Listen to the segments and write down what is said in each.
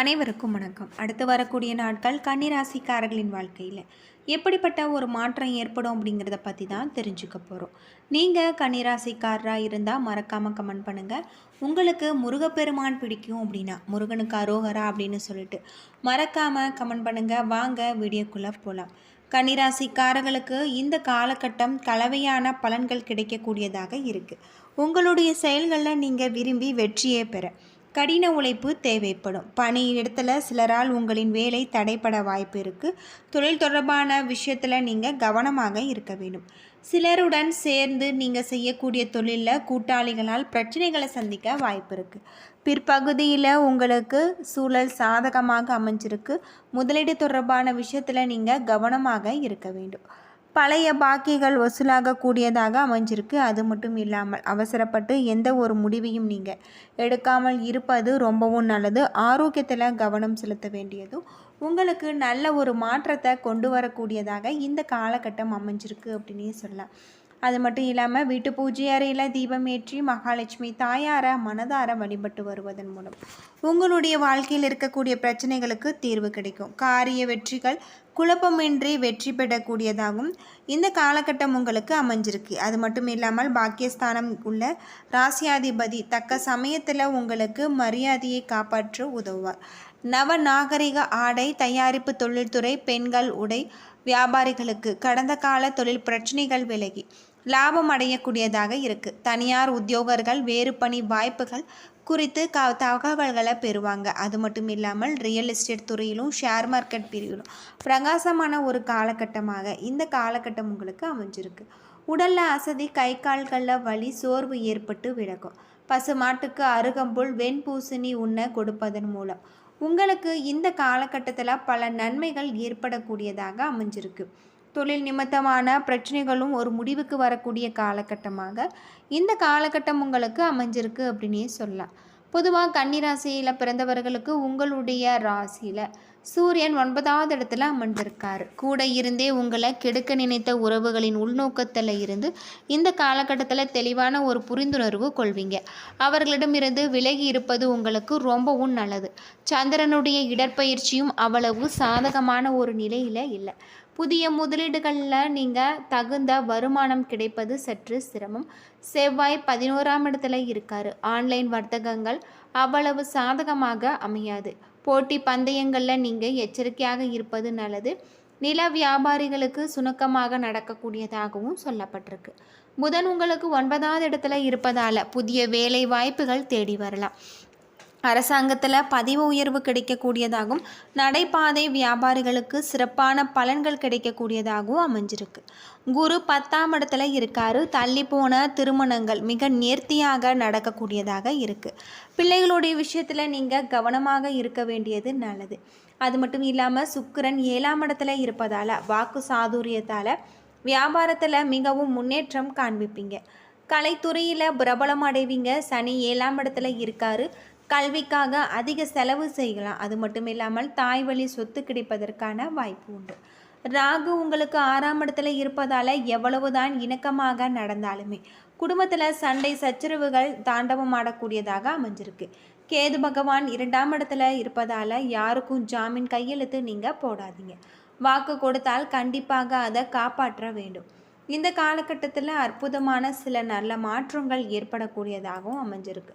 அனைவருக்கும் வணக்கம். அடுத்து வரக்கூடிய நாட்கள் கன்னிராசிக்காரர்களின் வாழ்க்கையில். எப்படிப்பட்ட ஒரு மாற்றம் ஏற்படும் அப்படிங்கிறத பற்றி தான் தெரிஞ்சுக்க போகிறோம் நீங்கள் கன்னிராசிக்காரராக இருந்தால் மறக்காமல் கமெண்ட் பண்ணுங்கள் உங்களுக்கு முருகப்பெருமான் பிடிக்கும் அப்படின்னா முருகனுக்கு அரோகரா அப்படின்னு சொல்லிட்டு மறக்காமல் கமெண்ட் பண்ணுங்கள் வாங்க வீடியோக்குள்ளே போகலாம் கன்னிராசிக்காரர்களுக்கு இந்த காலகட்டம் கலவையான பலன்கள் கிடைக்கக்கூடியதாக இருக்குது உங்களுடைய செயல்களில் நீங்கள் விரும்பி வெற்றியே பெற. கடின உழைப்பு தேவைப்படும். பணி சிலரால் உங்களின் வேலை தடைப்பட வாய்ப்பு இருக்குது தொழில் தொடர்பான விஷயத்தில் நீங்கள் கவனமாக இருக்க வேண்டும். சிலருடன் சேர்ந்து நீங்கள் செய்யக்கூடிய தொழிலில் கூட்டாளிகளால் பிரச்சனைகளை சந்திக்க வாய்ப்பு இருக்குது பிற்பகுதியில் உங்களுக்கு சூழல் சாதகமாக அமைஞ்சிருக்கு. முதலீடு தொடர்பான விஷயத்தில் நீங்கள் கவனமாக இருக்க வேண்டும். பழைய பாக்கிகள் வசூலாகக்கூடியதாக அமைஞ்சிருக்கு. அது மட்டும் இல்லாமல் அவசரப்பட்டு எந்த ஒரு முடிவையும் நீங்கள் எடுக்காமல் இருப்பது ரொம்பவும் நல்லது. ஆரோக்கியத்தில் கவனம் செலுத்த வேண்டியதும் உங்களுக்கு நல்ல ஒரு மாற்றத்தை கொண்டு வரக்கூடியதாக இந்த காலகட்டம் அமைஞ்சிருக்கு அப்படின்னே சொல்லலாம். அது மட்டும் இல்லாமல் வீட்டு பூஜை அறையில் தீபம் ஏற்றி மகாலட்சுமி தாயார மனதார வழிபட்டு வருவதன் மூலம் உங்களுடைய வாழ்க்கையில் இருக்கக்கூடிய பிரச்சனைகளுக்கு தீர்வு கிடைக்கும். காரிய வெற்றிகள் குழப்பமின்றி வெற்றி பெறக்கூடியதாகவும் இந்த காலகட்டம் உங்களுக்கு அமைஞ்சிருக்கு. அது மட்டும் இல்லாமல் பாக்கியஸ்தானம் உள்ள ராசியாதிபதி தக்க சமயத்தில் உங்களுக்கு மரியாதையை காப்பாற்ற உதவுவார். நவ நாகரிக ஆடை தயாரிப்பு தொழில்துறை பெண்கள் உடை வியாபாரிகளுக்கு கடந்த கால தொழில் பிரச்சனைகள் விலகி லாபம் அடையக்கூடியதாக இருக்குது தனியார் உத்தியோகர்கள் வேறு பணி வாய்ப்புகள் குறித்து க தகவல்களை பெறுவாங்க. அது மட்டும் இல்லாமல் ரியல் எஸ்டேட் துறையிலும் ஷேர் மார்க்கெட் பிரிவிலும். பிரகாசமான ஒரு காலகட்டமாக இந்த காலகட்டம் உங்களுக்கு அமைஞ்சிருக்கு. உடலில் அசதி கை கால்களில் வலி சோர்வு ஏற்பட்டு விலகும். பசு மாட்டுக்கு அருகம்புல் வெண்பூசணி உண்ண கொடுப்பதன் மூலம் உங்களுக்கு இந்த காலகட்டத்தில் பல நன்மைகள் ஏற்படக்கூடியதாக அமைஞ்சிருக்கு. தொழில் நிமித்தமான பிரச்சனைகளும் ஒரு முடிவுக்கு வரக்கூடிய காலகட்டமாக இந்த காலகட்டம் உங்களுக்கு அமைஞ்சிருக்கு அப்படின்னே சொல்லலாம். பொதுவாக கன்னிராசியில் பிறந்தவர்களுக்கு உங்களுடைய ராசியில் சூரியன் ஒன்பதாவது இடத்துல அமர்ந்திருக்கார். கூட இருந்தே உங்களை கெடுக்க நினைத்த உறவுகளின் உள்நோக்கத்தில் இருந்து இந்த காலகட்டத்தில் தெளிவான ஒரு புரிந்துணர்வு கொள்வீங்க. அவர்களிடமிருந்து விலகி இருப்பது உங்களுக்கு ரொம்பவும் நல்லது. சந்திரனுடைய இடற்பயிற்சியும் அவ்வளவு சாதகமான ஒரு நிலையில் இல்லை. புதிய முதலீடுகளில் நீங்கள் தகுந்த வருமானம் கிடைப்பது சற்று சிரமம். செவ்வாய் பதினோராம் இடத்துல இருக்கார். ஆன்லைன் வர்த்தகங்கள் அவ்வளவு சாதகமாக அமையாது. போட்டி பந்தயங்களில் நீங்கள் எச்சரிக்கையாக இருப்பது நல்லது. நில வியாபாரிகளுக்கு சுணக்கமாக நடக்கக்கூடியதாகவும் சொல்லப்பட்டிருக்கு. புதன் உங்களுக்கு ஒன்பதாவது இடத்துல இருப்பதால் புதிய வேலை வாய்ப்புகள் தேடி வரலாம். அரசாங்கத்தில் பதிவு உயர்வு கிடைக்கக்கூடியதாகவும் நடைபாதை வியாபாரிகளுக்கு சிறப்பான பலன்கள் கிடைக்கக்கூடியதாகவும் அமைஞ்சிருக்கு. குரு பத்தாம் இடத்துல இருக்காரு. தள்ளி போன திருமணங்கள் மிக நேர்த்தியாக நடக்கக்கூடியதாக இருக்குது பிள்ளைகளுடைய விஷயத்தில் நீங்கள் கவனமாக இருக்க வேண்டியது நல்லது. அது மட்டும் இல்லாமல் சுக்கிரன் ஏழாம் இடத்துல இருப்பதால் வாக்கு சாதுரியத்தால் வியாபாரத்தில் மிகவும் முன்னேற்றம் காண்பிப்பீங்க. கலைத்துறையில் பிரபலம் அடைவீங்க. சனி ஏழாம் இடத்துல இருக்காரு. கல்விக்காக அதிக செலவு செய்யலாம். அது மட்டும் இல்லாமல் தாய் வழி சொத்து கிடைப்பதற்கான வாய்ப்பு உண்டு. ராகு உங்களுக்கு ஆறாம் இடத்துல இருப்பதால் எவ்வளவுதான் இணக்கமாக நடந்தாலுமே குடும்பத்தில் சண்டை சச்சரவுகள் தாண்டவம் ஆடக்கூடியதாக அமைஞ்சிருக்கு. கேது பகவான் இரண்டாம் இடத்துல இருப்பதால் யாருக்கும் ஜாமீன் கையெழுத்து நீங்கள் போடாதீங்க. வாக்கு கொடுத்தால் கண்டிப்பாக அதை காப்பாற்ற வேண்டும். இந்த காலகட்டத்தில் அற்புதமான சில நல்ல மாற்றங்கள் ஏற்படக்கூடியதாகவும் அமைஞ்சிருக்கு.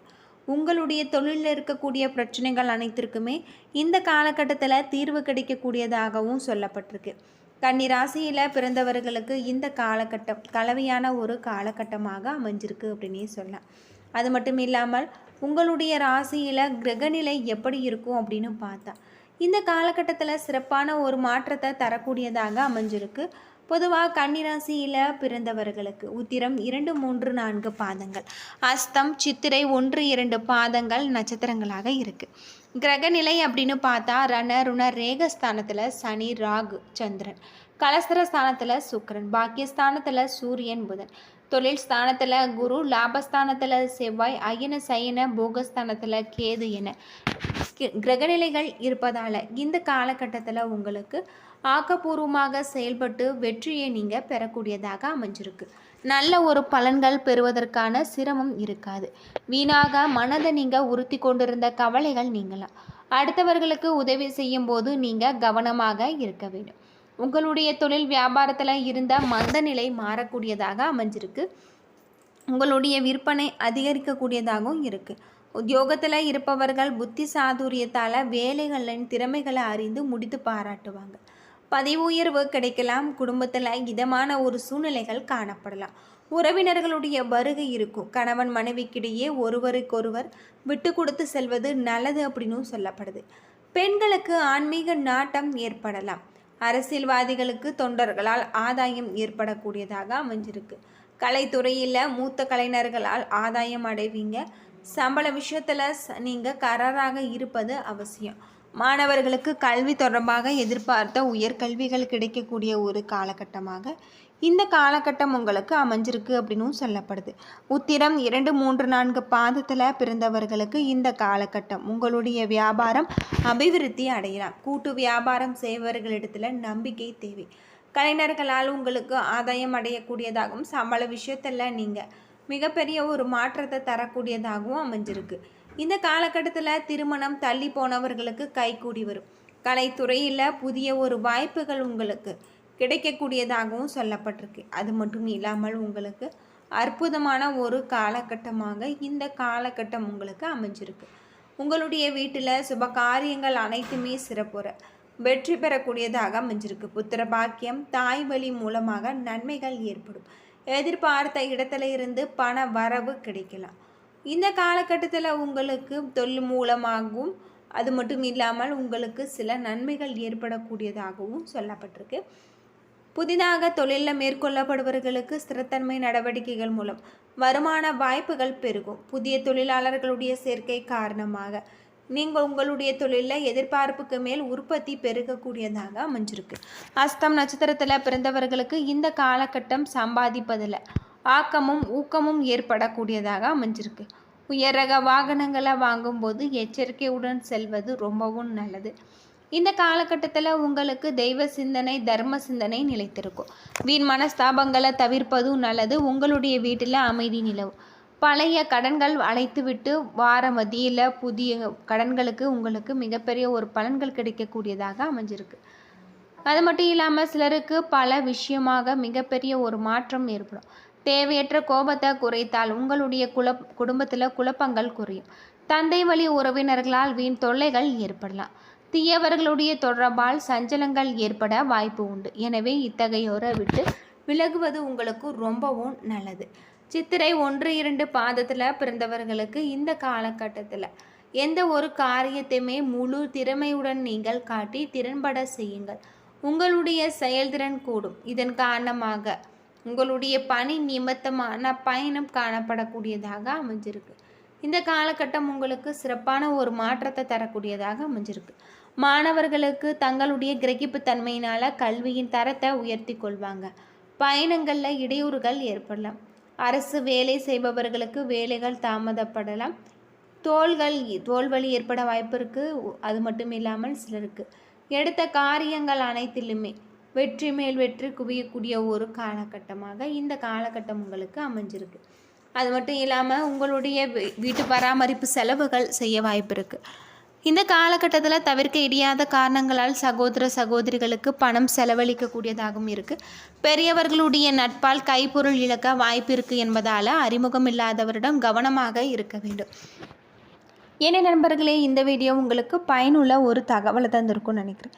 உங்களுடைய தொழிலில் இருக்கக்கூடிய பிரச்சனைகள் அனைத்திற்குமே இந்த காலகட்டத்தில் தீர்வு கிடைக்கக்கூடியதாகவும் சொல்லப்பட்டிருக்கு. கன்னி ராசியில் பிறந்தவர்களுக்கு இந்த காலகட்டம் கலவையான ஒரு காலகட்டமாக அமைஞ்சிருக்கு அப்படின்னே சொல்லலாம். அது மட்டும் இல்லாமல் உங்களுடைய ராசியில் கிரகநிலை எப்படி இருக்கும் அப்படின்னு பார்த்தா இந்த காலகட்டத்தில் சிறப்பான ஒரு மாற்றத்தை தரக்கூடியதாக அமைஞ்சிருக்கு. பொதுவாக கன்னிராசியில் பிறந்தவர்களுக்கு உத்திரம் இரண்டு மூன்று நான்கு பாதங்கள். அஸ்தம் சித்திரை ஒன்று இரண்டு பாதங்கள் நட்சத்திரங்களாக இருக்குது கிரகநிலை அப்படின்னு பார்த்தா ரண ருண ரேகஸ்தானத்தில் சனி ராகு சந்திரன். கலசர ஸ்தானத்தில் சுக்கரன். பாக்கியஸ்தானத்தில் சூரியன் புதன். தொழில் ஸ்தானத்தில் குரு லாபஸ்தானத்தில் செவ்வாய் அயன சயன போகஸ்தானத்தில் கேது என. கிரகநிலைகள் இருப்பதால் இந்த காலகட்டத்தில் உங்களுக்கு ஆக்கப்பூர்வமாக செயல்பட்டு வெற்றியை நீங்கள் பெறக்கூடியதாக அமைஞ்சிருக்கு. நல்ல ஒரு பலன்கள் பெறுவதற்கான சிரமம் இருக்காது. வீணாக மனதை நீங்கள் உறுத்தி கொண்டிருந்த கவலைகள் நீங்களாம் அடுத்தவர்களுக்கு உதவி செய்யும் போது நீங்கள் கவனமாக இருக்க வேண்டும். உங்களுடைய தொழில் வியாபாரத்தில் இருந்த மந்த நிலை மாறக்கூடியதாக அமைஞ்சிருக்கு. உங்களுடைய விற்பனை அதிகரிக்கக்கூடியதாகவும் இருக்குது உத்தியோகத்தில் இருப்பவர்கள் புத்தி சாதுரியத்தால் வேலைகளின் திறமைகளை அறிந்து முடித்து பாராட்டுவாங்க. பதவி உயர்வு கிடைக்கலாம். குடும்பத்தில் இதமான ஒரு சூழ்நிலைகள் காணப்படலாம். உறவினர்களுடைய வருகை இருக்கும். கணவன் மனைவிக்கிடையே ஒருவருக்கொருவர் விட்டு கொடுத்து செல்வது நல்லது அப்படின்னு சொல்லப்படுது. பெண்களுக்கு ஆன்மீக நாட்டம் ஏற்படலாம். அரசியல்வாதிகளுக்கு தொண்டர்களால் ஆதாயம் ஏற்படக்கூடியதாக அமைஞ்சிருக்கு. கலைத்துறையில் மூத்த கலைஞர்களால் ஆதாயம் அடைவீங்க. சம்பள விஷயத்தில் நீங்கள் கராராக இருப்பது அவசியம். மாணவர்களுக்கு கல்வி தொடர்பாக எதிர்பார்த்த உயர்கல்விகள் கிடைக்கக்கூடிய ஒரு காலகட்டமாக இந்த காலகட்டம் உங்களுக்கு அமைஞ்சிருக்கு அப்படின்னும் சொல்லப்படுது. உத்திரம் இரண்டு மூன்று நான்கு பாதத்தில் பிறந்தவர்களுக்கு இந்த காலகட்டம் உங்களுடைய வியாபாரம் அபிவிருத்தி அடையலாம். கூட்டு வியாபாரம் செய்பவர்களிடத்தில் நம்பிக்கை தேவை. கலைஞர்களால் உங்களுக்கு ஆதாயம் அடையக்கூடியதாகவும் சம்பள விஷயத்தில் நீங்கள் மிகப்பெரிய ஒரு மாற்றத்தை தரக்கூடியதாகவும் அமைஞ்சிருக்கு. இந்த காலகட்டத்தில் திருமணம் தள்ளி போனவர்களுக்கு கைகூடி வரும். கலைத்துறையில் புதிய ஒரு வாய்ப்புகள் உங்களுக்கு கிடைக்கக்கூடியதாகவும் சொல்லப்பட்டிருக்கு. அது மட்டும் இல்லாமல் உங்களுக்கு அற்புதமான ஒரு காலகட்டமாக இந்த காலகட்டம் உங்களுக்கு அமைஞ்சிருக்கு. உங்களுடைய வீட்டில் சுப காரியங்கள் அனைத்துமே சிறப்புற வெற்றி பெறக்கூடியதாக அமைஞ்சிருக்கு. புத்திர பாக்கியம் தாய் வழி மூலமாக நன்மைகள் ஏற்படும். எதிர்பார்த்த இடத்துல இருந்து பண வரவு கிடைக்கலாம். இந்த காலகட்டத்தில் உங்களுக்கு தொழில் மூலமாகவும் அது மட்டும் இல்லாமல் உங்களுக்கு சில நன்மைகள் ஏற்படக்கூடியதாகவும் சொல்லப்பட்டிருக்கு. புதிதாக தொழிலில் மேற்கொள்ளப்படுபவர்களுக்கு ஸ்திரத்தன்மை நடவடிக்கைகள் மூலம் வருமான வாய்ப்புகள் பெருகும். புதிய தொழிலாளர்களுடைய சேர்க்கை காரணமாக நீங்கள் உங்களுடைய தொழிலில் எதிர்பார்ப்புக்கு மேல் உற்பத்தி பெருகக்கூடியதாக அமைஞ்சிருக்கு. அஸ்தம் நட்சத்திரத்தில் பிறந்தவர்களுக்கு இந்த காலகட்டம் சம்பாதிப்பதில் ஆக்கமும் ஊக்கமும் ஏற்படக்கூடியதாக அமைஞ்சிருக்கு. உயரக வாகனங்களை வாங்கும்போது எச்சரிக்கையுடன் செல்வது ரொம்பவும் நல்லது. இந்த காலகட்டத்தில் உங்களுக்கு தெய்வ சிந்தனை தர்ம சிந்தனை நிலைத்திருக்கும். வீண் மனஸ்தாபங்களை தவிர்ப்பதும் நல்லது. உங்களுடைய வீட்டில் அமைதி நிலவும். பழைய கடன்கள் அழைத்துவிட்டு வார மதியில் புதிய கடன்களுக்கு உங்களுக்கு மிகப்பெரிய ஒரு பலன்கள் கிடைக்கக்கூடியதாக அமைஞ்சிருக்கு. அது மட்டும் இல்லாமல் சிலருக்கு பல விஷயமாக மிகப்பெரிய ஒரு மாற்றம் ஏற்படும். தேவையற்ற கோபத்தை குறைத்தால் உங்களுடைய குழப் குடும்பத்தில் குழப்பங்கள் குறையும். தந்தை வழி உறவினர்களால் வீண் தொல்லைகள் ஏற்படலாம். தீயவர்களுடைய தொடர்பால் சஞ்சலங்கள் ஏற்பட வாய்ப்பு உண்டு. எனவே இத்தகையோரை விட்டு விலகுவது உங்களுக்கு ரொம்பவும் நல்லது. சித்திரை ஒன்று இரண்டு பாதத்தில் பிறந்தவர்களுக்கு இந்த காலகட்டத்தில் எந்த ஒரு காரியத்தையுமே முழு திறமையுடன் நீங்கள் காட்டி திறன்பட செய்யுங்கள். உங்களுடைய செயல்திறன் கூடும். இதன் காரணமாக உங்களுடைய பணி நிமித்தமான பயணம் காணப்படக்கூடியதாக அமைஞ்சிருக்கு. இந்த காலகட்டம் உங்களுக்கு சிறப்பான ஒரு மாற்றத்தை தரக்கூடியதாக அமைஞ்சிருக்கு. மாணவர்களுக்கு தங்களுடைய கிரகிப்பு தன்மையினால் கல்வியின் தரத்தை உயர்த்தி கொள்வாங்க. பயணங்களில் இடையூறுகள் ஏற்படலாம். அரசு வேலை செய்பவர்களுக்கு வேலைகள் தாமதப்படலாம். தோள்கள் தோல்வலி ஏற்பட வாய்ப்பு இருக்குது அது மட்டும் இல்லாமல் சிலருக்கு. எடுத்த காரியங்கள் அனைத்திலுமே வெற்றி மேல் வெற்றி குவியக்கூடிய ஒரு காலகட்டமாக இந்த காலகட்டம் உங்களுக்கு அமைஞ்சிருக்கு. அது மட்டும் இல்லாமல் உங்களுடைய வீட்டு பராமரிப்பு செலவுகள் செய்ய வாய்ப்பு இருக்குது இந்த காலகட்டத்தில் தவிர்க்க இடியாத காரணங்களால் சகோதர சகோதரிகளுக்கு பணம் செலவழிக்கக்கூடியதாகவும் இருக்குது பெரியவர்களுடைய நட்பால் கைப்பொருள் இழக்க வாய்ப்பு இருக்குது என்பதால் அறிமுகம் இல்லாதவரிடம் கவனமாக இருக்க வேண்டும். என்ன நண்பர்களே இந்த வீடியோ உங்களுக்கு பயனுள்ள ஒரு தகவலை தந்திருக்கும்னு நினைக்கிறேன்.